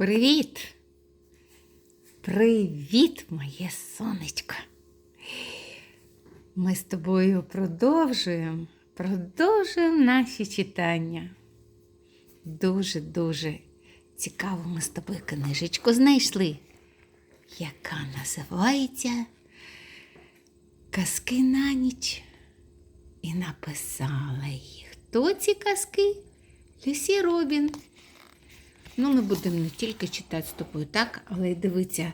Привіт! Привіт, моє сонечко! Ми з тобою продовжуємо, продовжуємо наші читання. Дуже-дуже цікаво ми з тобою книжечку знайшли, яка називається Казки на ніч. І написала їх. Хто ці казки? Люсі Робін. Ну, ми будемо не тільки читати з тобою, так, але й дивитися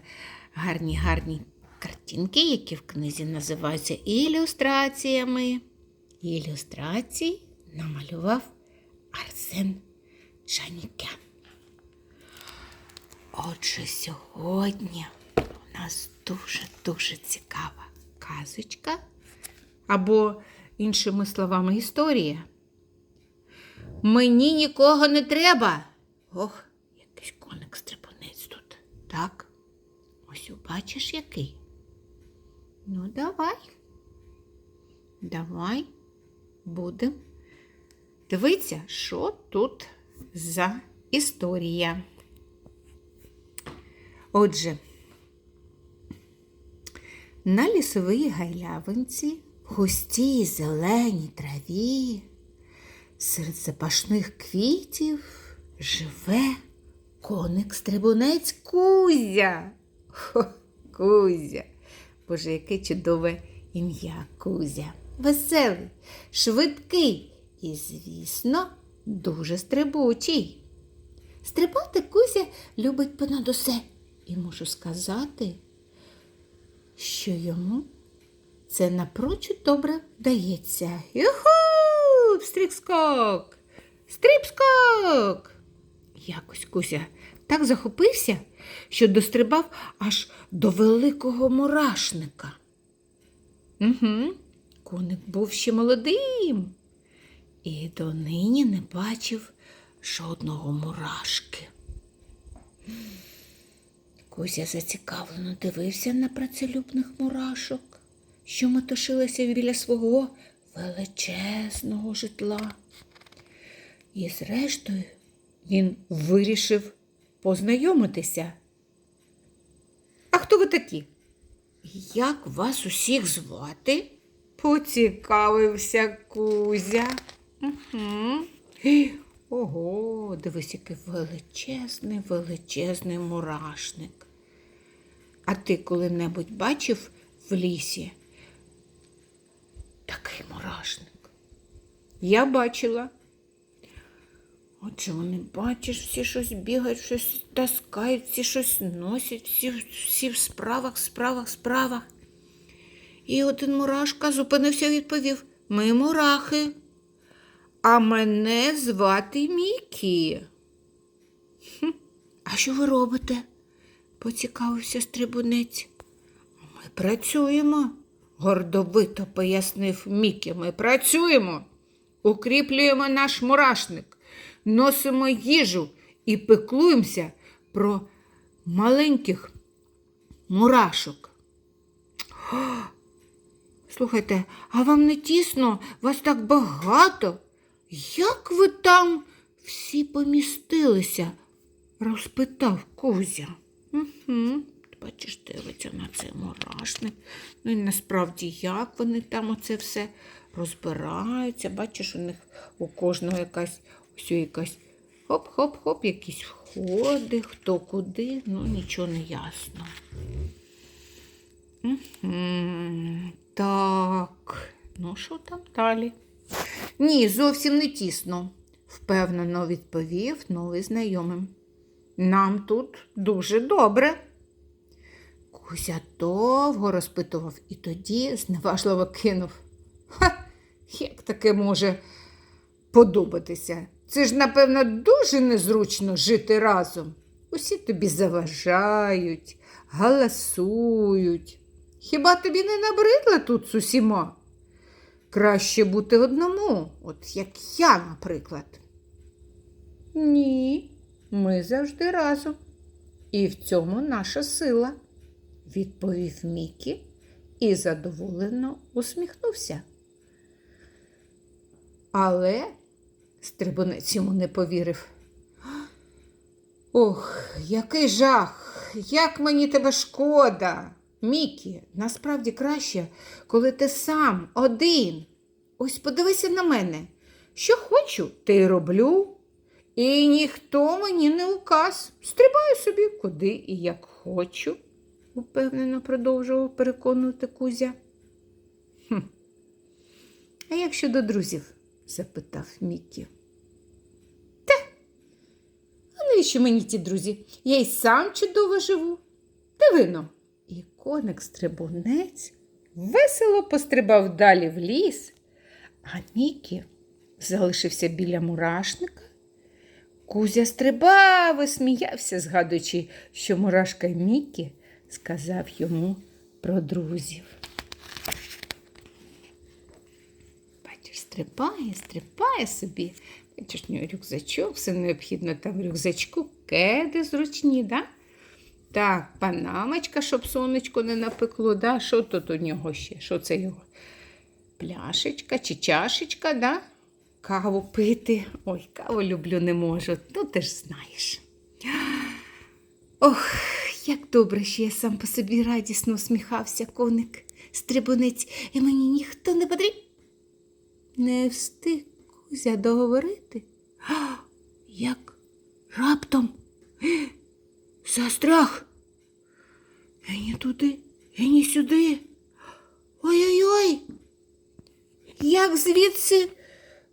гарні гарні картинки, які в книзі називаються ілюстраціями. Ілюстрації намалював Арсен Джанікян. Отже, сьогодні у нас дуже-дуже цікава казочка, або, іншими словами, історія. Мені нікого не треба. Ох, якийсь коник стрибунець тут. Так? Ось бачиш який? Ну, давай. Давай будемо дивитися, що тут за історія. Отже, на лісовій гайлявинці, в густій зеленій траві, серед запашних квітів живе коник-стрибунець Кузя. Хо, Кузя. Боже, яке чудове ім'я Кузя. Веселий, швидкий і, звісно, дуже стрибучий. Стрибати Кузя любить понад усе. І можу сказати, що йому це напрочуд добре вдається. Юху! Стрік-скок! Стріп-скок! Якось Кузя так захопився, що дострибав аж до великого мурашника. Угу, коник був ще молодим і донині не бачив жодного мурашки. Кузя зацікавлено дивився на працелюбних мурашок, що метушилися біля свого величезного житла. І зрештою він вирішив познайомитися. А хто ви такі? Як вас усіх звати? Поцікавився Кузя. Угу. Ого, дивись, який величезний, величезний мурашник. А ти коли-небудь бачив в лісі такий мурашник? Я бачила. Отже, вони бачиш, всі щось бігають, щось таскають, всі щось носять, всі, всі в справах, справах, справах. І один мурашка зупинився і відповів: Ми мурахи, а мене звати Мікі. «Хм, А що ви робите? поцікавився стрибунець. Ми працюємо, гордовито пояснив Мікі. Ми працюємо, укріплюємо наш мурашник, носимо їжу і пеклуємося про маленьких мурашок. Слухайте, а вам не тісно? Вас так багато? Як ви там всі помістилися? розпитав Кузя. Угу. Бачиш, дивиться на цей мурашник. Ну і насправді, як вони там оце все розбираються. Бачиш, у них у кожного якась ось якась хоп-хоп-хоп, якісь входи, хто куди, ну нічого не ясно. Так, ну що там далі? Ні, зовсім не тісно, впевнено відповів новий знайомий. Нам тут дуже добре. Кузя довго розпитував і тоді зневажливо кинув. Ха, як таке може подобатися? Це ж, напевно, дуже незручно жити разом. Усі тобі заважають, галасують. Хіба тобі не набридла тут з усіма? Краще бути одному, от як я, наприклад. Ні, ми завжди разом. І в цьому наша сила, відповів Мікі і задоволено усміхнувся. Але стрибунець йому не повірив. Ох, який жах, як мені тебе шкода. Мікі, насправді краще, коли ти сам один. Ось подивися на мене. Що хочу, те й роблю. І ніхто мені не указ. Стрибаю собі куди і як хочу, упевнено продовжував переконувати Кузя. Хм. А як щодо друзів? Запитав Мікі. Та, а навіщо мені ті друзі? Я й сам чудово живу. Дивино. І коник стрибунець весело пострибав далі в ліс, а Мікі залишився біля мурашника. Кузя стрибав і сміявся, згадуючи, що мурашка Мікі сказав йому про друзів. Бачиш, стрибає, стрибає собі. Бачиш, у нього рюкзачок, все необхідно там в рюкзачку, кеди зручні, да? Так, панамочка, щоб сонечко не напекло, да? Що тут у нього ще? Що це його? Пляшечка чи чашечка, да? Каву пити. Ой, каву люблю не можу. Ну, ти ж знаєш. Ох, як добре, що я сам по собі радісно усміхався, коник, стрибунець, і мені ніхто не потрібен. Не встиг Кузя договорити. Як раптом застряг. І ні туди, і ні сюди. Ой-ой-ой. Як звідси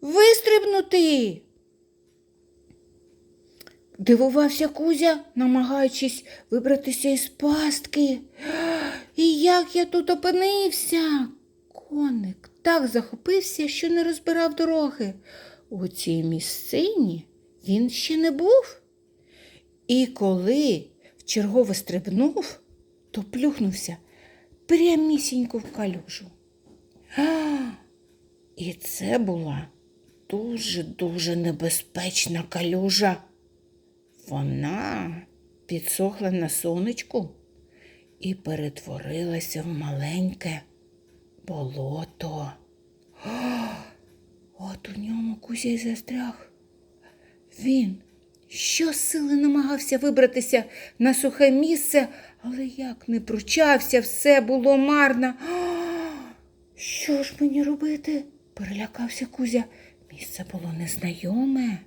вистрибнути? Дивувався Кузя, намагаючись вибратися із пастки. І як я тут опинився? Коник так захопився, що не розбирав дороги. У цій місцині він ще не був. І коли вчергове стрибнув, то плюхнувся прямісінько в калюжу. А, і це була дуже-дуже небезпечна калюжа. Вона підсохла на сонечку і перетворилася в маленьке болото. А, От у ньому Кузя й застряг. Він щосили намагався вибратися на сухе місце, але як не пручався, все було марно. А, Що ж мені робити? перелякався Кузя. Місце було незнайоме.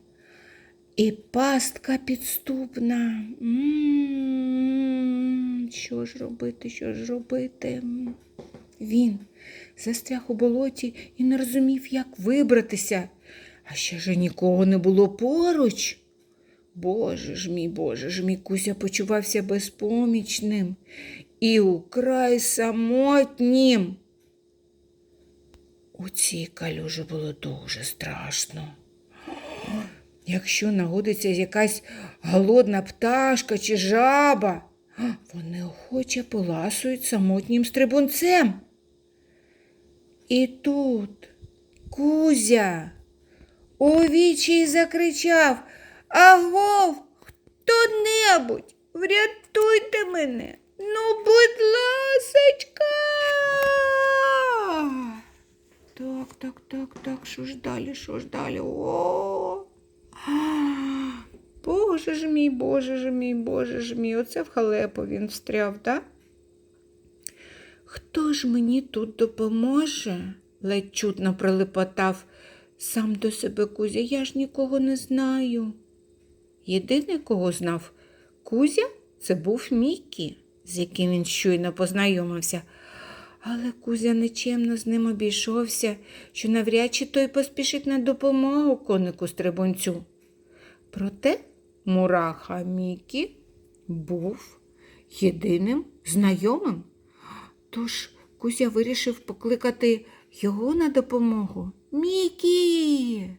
І пастка підступна. М, Що ж робити, що ж робити? Він застряг у болоті і не розумів, як вибратися. А ще ж нікого не було поруч. Боже ж мій, Боже ж мій, Кузя почувався безпомічним і украй самотнім. У цій калюжі було дуже страшно. Якщо нагодиться якась голодна пташка чи жаба, вони охоче поласують самотнім стрибунцем. І тут Кузя у вічі закричав Агов, хто-небудь, врятуйте мене. Ну, будь ласочка. Так, так, так, так, що ж далі, що ж далі? О! Боже ж мій, Боже ж мій, Боже ж мій, оце в халепу він встряв, так? Хто ж мені тут допоможе? ледь чутно пролепотав сам до себе Кузя. Я ж нікого не знаю. Єдине, кого знав Кузя, це був Мікі, з яким він щойно познайомився. Але Кузя нечемно з ним обійшовся, що навряд чи той поспішить на допомогу конику стрибунцю. Проте мураха Мікі був єдиним знайомим. Тож Кузя вирішив покликати його на допомогу. Мікі!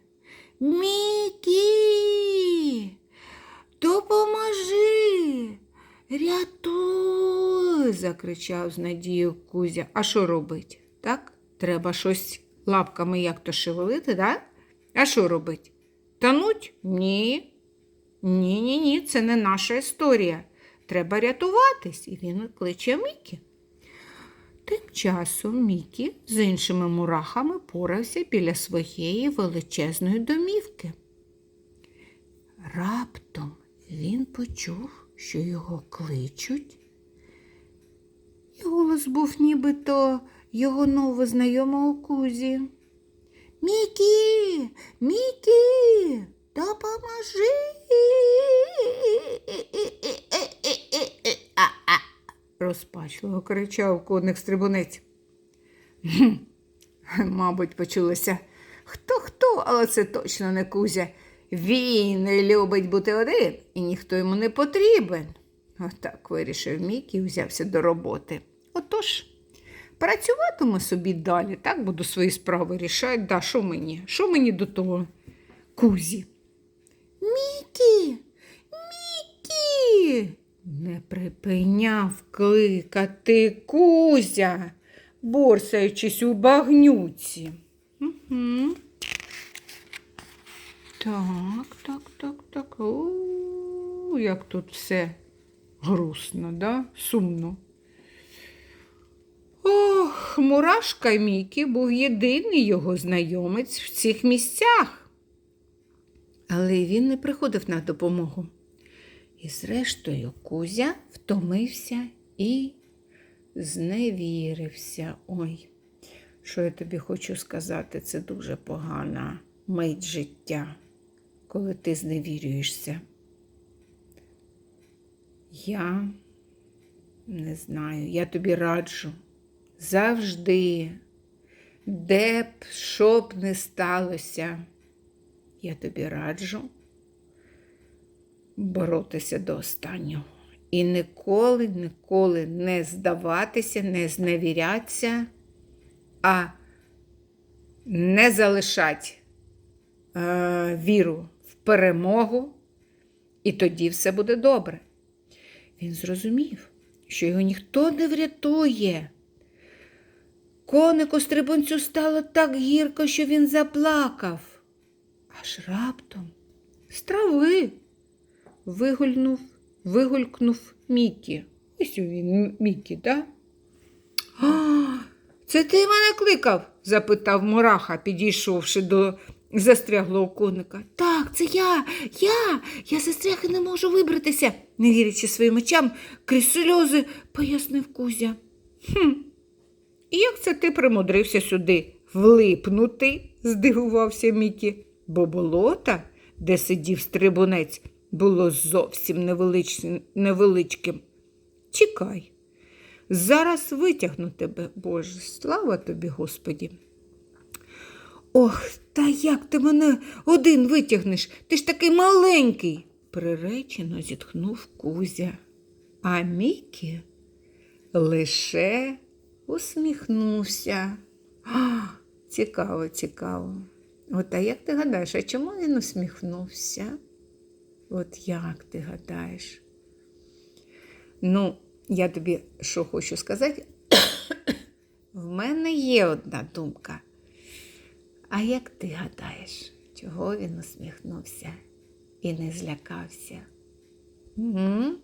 Мікі! Допоможи! Рятуй! закричав з надією Кузя. А що робить? Так? Треба щось лапками як то шевелити, да? А що робить? Тануть? Ні. Ні, ні, ні, це не наша історія. Треба рятуватись. І він кличе Мікі. Тим часом Мікі з іншими мурахами порався біля своєї величезної домівки. Раптом він почув, що його кличуть. І голос був нібито його новознайомого кузі. Мікі, Мікі, допоможи. Розпачливо кричав коник стрибунець. Мабуть, почулося. Хто хто, але це точно не Кузя. Він не любить бути один, і ніхто йому не потрібен. Отак вирішив Мік і взявся до роботи. Отож, працюватиму собі далі, так буду свої справи рішати. Да, що мені? Що мені до того Кузі? Мікі, Мікі. Не припиняв кликати Кузя, борсаючись у багнюці. Угу. Так, так, так, так. О, як тут все грустно, да? сумно. Ох, мурашка Мікі був єдиний його знайомець в цих місцях. Але він не приходив на допомогу. І зрештою Кузя втомився і зневірився. Ой, що я тобі хочу сказати, це дуже погана мить життя, коли ти зневірюєшся. Я не знаю, я тобі раджу завжди, де б що б не сталося, я тобі раджу боротися до останнього. І ніколи, ніколи не здаватися, не зневірятися, а не залишати е, віру в перемогу, і тоді все буде добре. Він зрозумів, що його ніхто не врятує. Конику стрибунцю стало так гірко, що він заплакав. Аж раптом з трави вигульнув, вигулькнув Мікі. Ось він, Мікі, да? А, це ти мене кликав? запитав Мураха, підійшовши до застряглого коника. Так, це я, я, я застряг і не можу вибратися, не вірячи своїм очам, крізь сльози, пояснив Кузя. Хм, і як це ти примудрився сюди влипнути? здивувався Мікі, бо болота, де сидів стрибунець, було зовсім невелич... невеличким. Чекай, зараз витягну тебе, Боже, слава тобі, Господі. Ох, та як ти мене один витягнеш? Ти ж такий маленький, приречено зітхнув Кузя. А Мікі лише усміхнувся. А, цікаво, цікаво. От а як ти гадаєш, а чому він усміхнувся? От як ти гадаєш? Ну, я тобі що хочу сказати? В мене є одна думка. А як ти гадаєш, чого він усміхнувся і не злякався? Угу.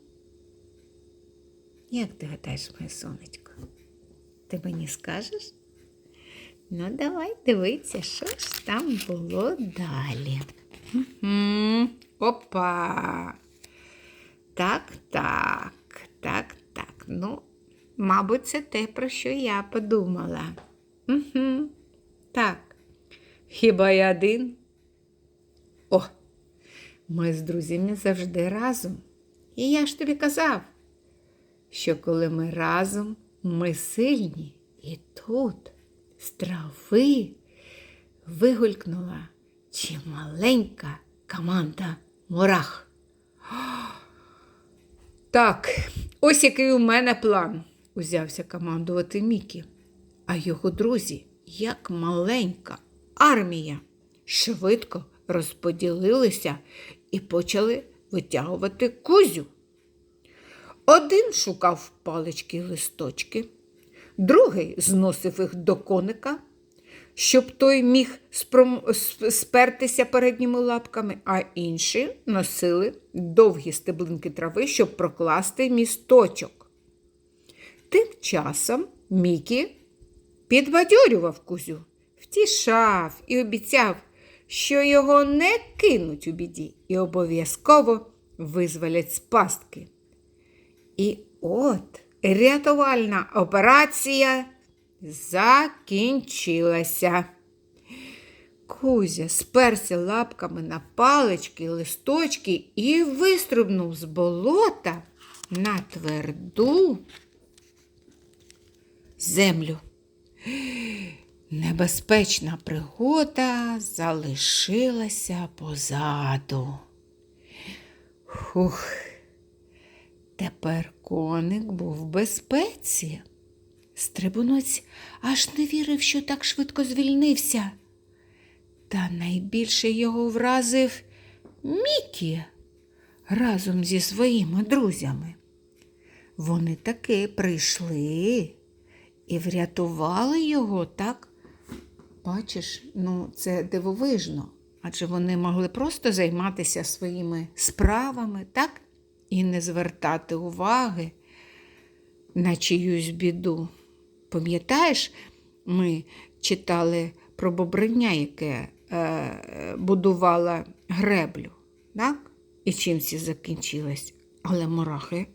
Як ти гадаєш, моє сонечко? Ти мені скажеш? Ну, давай дивитися, що ж там було далі. Угу. Опа. Так, так, так, так. Ну, мабуть, це те, про що я подумала. Угу. Так. Хіба я один? О, ми з друзями завжди разом. І я ж тобі казав, що коли ми разом, ми сильні. І тут з трави вигулькнула чималенька команда мурах. Так, ось який у мене план, узявся командувати Мікі. А його друзі, як маленька армія, швидко розподілилися і почали витягувати кузю. Один шукав палички листочки, другий зносив їх до коника, щоб той міг спром... спертися передніми лапками, а інші носили довгі стеблинки трави, щоб прокласти місточок. Тим часом Мікі підбадьорював кузю, втішав і обіцяв, що його не кинуть у біді і обов'язково визволять з пастки. І от рятувальна операція закінчилася. Кузя сперся лапками на палички, листочки і вистрибнув з болота на тверду землю. Небезпечна пригода залишилася позаду. Хух, тепер коник був в безпеці. Стрибунець аж не вірив, що так швидко звільнився. Та найбільше його вразив Мікі разом зі своїми друзями. Вони таки прийшли і врятували його, так? Бачиш, ну це дивовижно, адже вони могли просто займатися своїми справами, так? І не звертати уваги на чиюсь біду. Пам'ятаєш, ми читали про бобриня, яке е, будувало греблю, так? І чим це закінчилось? Але мурахи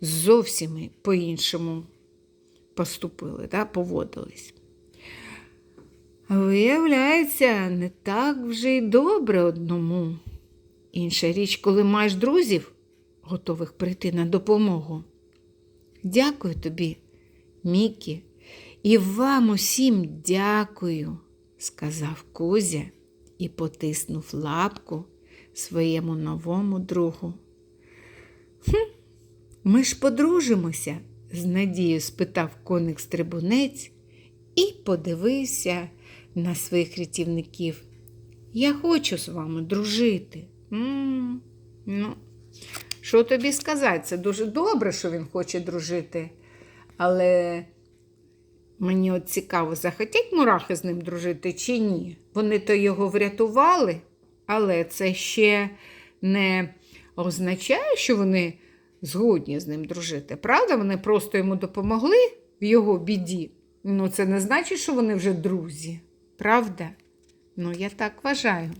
зовсім по-іншому поступили, так? поводились. Виявляється, не так вже й добре одному. Інша річ, коли маєш друзів, готових прийти на допомогу. Дякую тобі, Мікі, і вам усім дякую, сказав Кузя і потиснув лапку своєму новому другу. Хм, ми ж подружимося, з надією спитав коник стрибунець і подивився на своїх рятівників. Я хочу з вами дружити. М-м, ну, що тобі сказати? Це дуже добре, що він хоче дружити. Але мені от цікаво, захотять мурахи з ним дружити чи ні. Вони то його врятували, але це ще не означає, що вони згодні з ним дружити. Правда, вони просто йому допомогли в його біді. Ну, це не значить, що вони вже друзі. Правда? Ну, я так вважаю.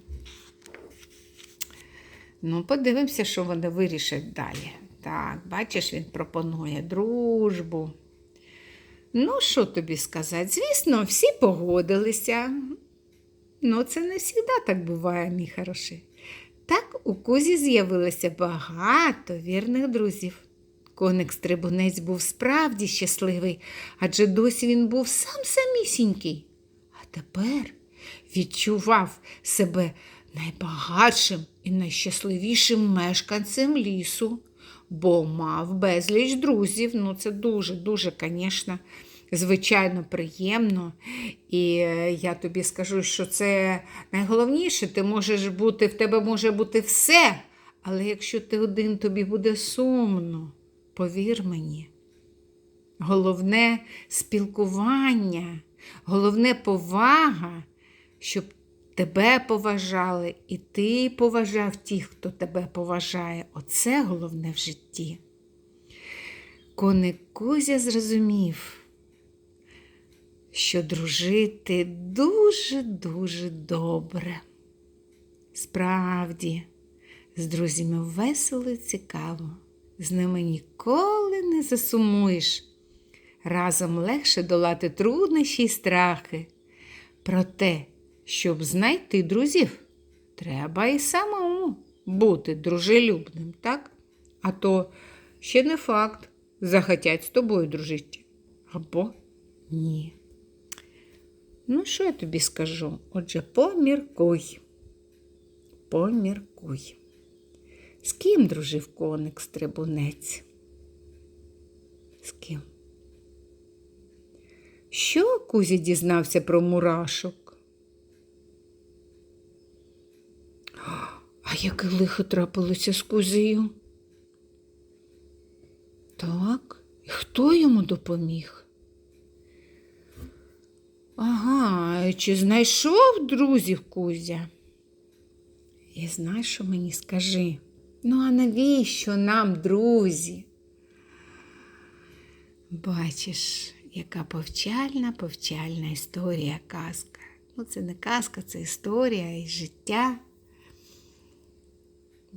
Ну, подивимося, що вони вирішать далі. Так, бачиш, він пропонує дружбу. Ну, що тобі сказати? Звісно, всі погодилися. Ну, це не завжди так буває, мій хороший. Так у Кузі з'явилося багато вірних друзів. Коник стрибунець був справді щасливий, адже досі він був сам самісінький. А тепер відчував себе найбагатшим і найщасливішим мешканцем лісу, бо мав безліч друзів. Ну, це дуже-дуже, звісно, звичайно, приємно. І е, я тобі скажу, що це найголовніше, ти можеш бути, в тебе може бути все. Але якщо ти один, тобі буде сумно, повір мені. Головне спілкування, головне повага, щоб тебе поважали, і ти поважав тих, хто тебе поважає. Оце головне в житті. Коник Кузя зрозумів, що дружити дуже-дуже добре. Справді, з друзями весело і цікаво, з ними ніколи не засумуєш. Разом легше долати труднощі й страхи. Проте, щоб знайти друзів, треба і самому бути дружелюбним, так? А то ще не факт, захотять з тобою дружити. Або ні. Ну, що я тобі скажу? Отже, поміркуй. Поміркуй. З ким дружив коник стрибунець? З ким? Що Кузя дізнався про мурашок? А яке лихо трапилося з Кузею? Так, і хто йому допоміг? Ага, чи знайшов друзів Кузя? І знаєш, що мені скажи? Ну, а навіщо нам, друзі? Бачиш, яка повчальна, повчальна історія казка. Ну, це не казка, це історія і життя.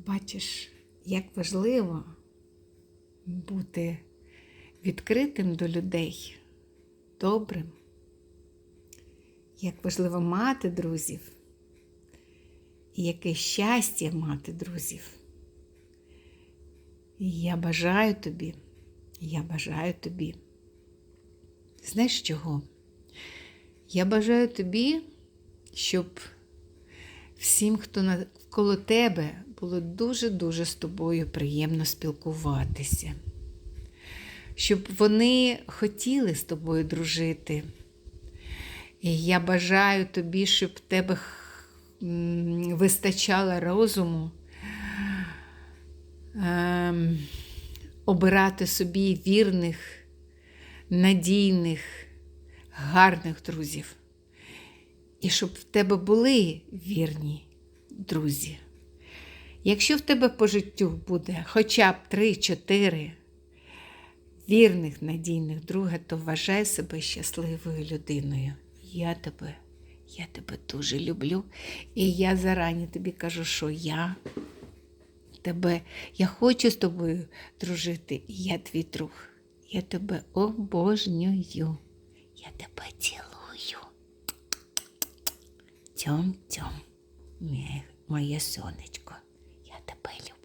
Бачиш, як важливо бути відкритим до людей, добрим, як важливо мати друзів, і яке щастя мати друзів. І я бажаю тобі, я бажаю тобі. Знаєш чого? Я бажаю тобі, щоб всім, хто навколо тебе, було дуже-дуже з тобою приємно спілкуватися. Щоб вони хотіли з тобою дружити. І я бажаю тобі, щоб в тебе вистачало розуму ем, обирати собі вірних, надійних, гарних друзів. І щоб в тебе були вірні друзі. Якщо в тебе по життю буде хоча б 3-4 вірних, надійних друга, то вважай себе щасливою людиною. Я тебе, я тебе дуже люблю. І я зарані тобі кажу, що я тебе, я хочу з тобою дружити, я твій друг. Я тебе обожнюю. Я тебе цілую. Тьом-тьом, моє сонечко пилю.